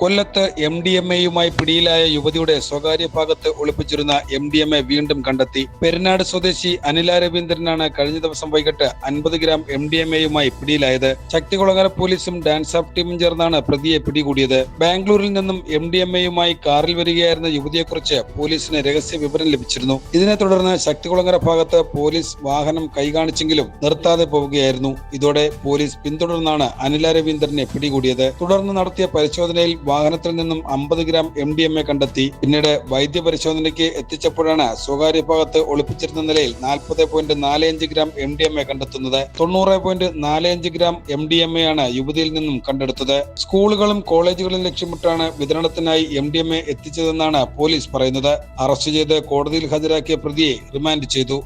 കൊല്ലത്ത് M D M എയുമായി പിടിയിലായ യുവതിയുടെ സ്വകാര്യ ഭാഗത്ത് ഒളിപ്പിച്ചിരുന്ന എം ഡി എം എ വീണ്ടും കണ്ടെത്തി. പെരുന്നാട് സ്വദേശി അനില രവീന്ദ്രനാണ് കഴിഞ്ഞ ദിവസം വൈകിട്ട് അൻപത് ഗ്രാം എം ഡി എം എയുമായി പിടിയിലായത്. ശക്തികുളങ്ങര പോലീസും ഡാൻസ് ഓഫ് ടീമും ചേർന്നാണ് പ്രതിയെ പിടികൂടിയത്. ബാംഗ്ലൂരിൽ നിന്നും എം ഡി എം എയുമായി കാറിൽ വരികയായിരുന്ന യുവതിയെക്കുറിച്ച് പോലീസിന് രഹസ്യ വിവരം ലഭിച്ചിരുന്നു. ഇതിനെ തുടർന്ന് ശക്തികുളങ്ങര ഭാഗത്ത് പോലീസ് വാഹനം കൈകാണിച്ചെങ്കിലും നിർത്താതെ പോവുകയായിരുന്നു. ഇതോടെ പോലീസ് പിന്തുടർന്നാണ് അനില രവീന്ദ്രനെ പിടികൂടിയത്. തുടർന്ന് നടത്തിയ പരിശോധനയിൽ വാഹനത്തിൽ നിന്നും അമ്പത് gram M D M A കണ്ടെത്തി. പിന്നീട് വൈദ്യപരിശോധനയ്ക്ക് എത്തിച്ചപ്പോഴാണ് സ്വകാര്യ ഭാഗത്ത് ഒളിപ്പിച്ചിരുന്ന നിലയിൽ നാൽപ്പത് പോയിന്റ് നാല് അഞ്ച് gram M D M A കണ്ടെത്തുന്നത്. തൊണ്ണൂറ് പോയിന്റ് നാല് അഞ്ച് gram M D M A ആണ് യുവതിയിൽ നിന്നും കണ്ടെടുത്തത്. സ്കൂളുകളും കോളേജുകളും ലക്ഷ്യമിട്ടാണ് വിതരണത്തിനായി എം ഡി എം എ എത്തിച്ചതെന്നാണ് പോലീസ് പറയുന്നത്. അറസ്റ്റ് ചെയ്ത് കോടതിയിൽ ഹാജരാക്കിയ പ്രതിയെ റിമാൻഡ് ചെയ്തു.